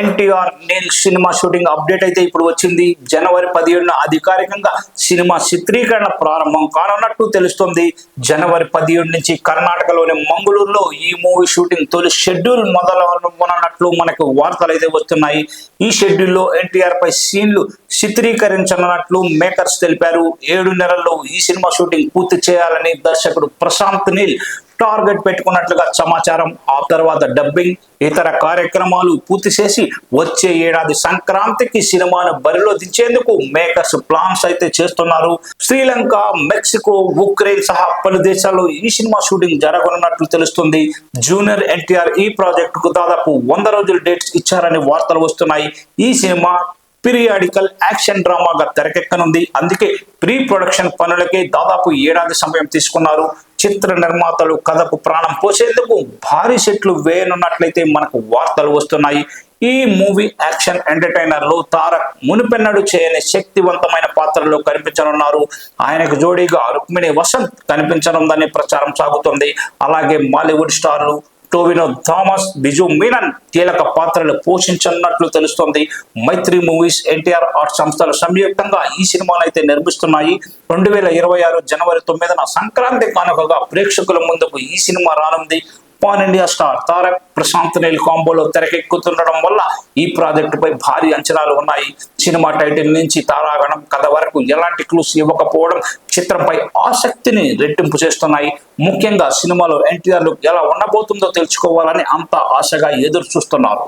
NTR Neel cinema shooting update అయితే ఇప్పుడు వచ్చింది. జనవరి పదిహేడున అధికారికంగా సినిమా చిత్రీకరణ ప్రారంభం కానున్నట్టు తెలుస్తుంది. జనవరి పదిహేడు నుంచి కర్ణాటకలోని మంగళూరులో ఈ మూవీ షూటింగ్ తొలి షెడ్యూల్ మొదలవనున్నట్లు మనకు వార్తలు అయితే వస్తున్నాయి. ఈ షెడ్యూల్లో ఎన్టీఆర్ పై సీన్లు చిత్రీకరించనున్నట్లు మేకర్స్ తెలిపారు. ఏడు నెలల్లో ఈ సినిమా షూటింగ్ పూర్తి చేయాలని దర్శకుడు ప్రశాంత్ నీల్ టార్గెట్ పెట్టుకున్నట్లుగా సమాచారం. ఆ తర్వాత డబ్బింగ్ ఇతర కార్యక్రమాలు పూర్తి చేసి వచ్చే ఏడాది సంక్రాంతికి సినిమాను బరిలో దించేందుకు మేకర్స్ ప్లాన్స్ అయితే చేస్తున్నారు. శ్రీలంక మెక్సికో ఉక్రెయిన్ సహా పలు దేశాల్లో ఈ సినిమా షూటింగ్ జరగనున్నట్లు తెలుస్తుంది. జూనియర్ ఎన్టీఆర్ ఈ ప్రాజెక్టుకు దాదాపు వంద రోజుల డేట్స్ ఇచ్చారని వార్తలు వస్తున్నాయి. ఈ సినిమా పీరియాడికల్ యాక్షన్ డ్రామాగా తెరకెక్కనుంది. అందుకే ప్రీ ప్రొడక్షన్ పనులకే దాదాపు ఏడాది సమయం తీసుకున్నారు. చిత్ర నిర్మాతలు కథకు ప్రాణం పోసేందుకు భారీ సెట్లు వేయనున్నట్లయితే మనకు వార్తలు వస్తున్నాయి. ఈ మూవీ యాక్షన్ ఎంటర్టైనర్లో తారక్ మునిపెన్నడు చేయని శక్తివంతమైన పాత్రలో కనిపించనున్నారు. ఆయనకు జోడీగా రుక్మిణి వసంత్ కనిపించనుందని ప్రచారం సాగుతుంది. అలాగే మాలీవుడ్ స్టార్లు టోవినో థామస్ బిజు మీనన్ కీలక పాత్రలు పోషించనున్నట్లు తెలుస్తోంది. మైత్రి మూవీస్ ఎన్టీఆర్ ఆర్ట్ సంస్థలు సంయుక్తంగా ఈ సినిమాను అయితే నిర్మిస్తున్నాయి. రెండు వేల ఇరవై ఆరు జనవరి తొమ్మిదిన సంక్రాంతి కానుకగా ప్రేక్షకుల ముందుకు ఈ సినిమా రానుంది. Pan India star Tarak Prashanth Neel కాంబోలో తెరకెక్కుతుండడం వల్ల ఈ ప్రాజెక్టుపై భారీ అంచనాలు ఉన్నాయి. సినిమా టైటిల్ నుంచి తారాగణం కథ వరకు ఎలాంటి క్లూస్ ఇవ్వకపోవడం చిత్రంపై ఆసక్తిని రెట్టింపు చేస్తున్నాయి. ముఖ్యంగా సినిమాలో ఎన్టీఆర్ లుక్ ఎలా ఉండబోతుందో తెలుసుకోవాలని అంతా ఆశగా ఎదురు చూస్తున్నారు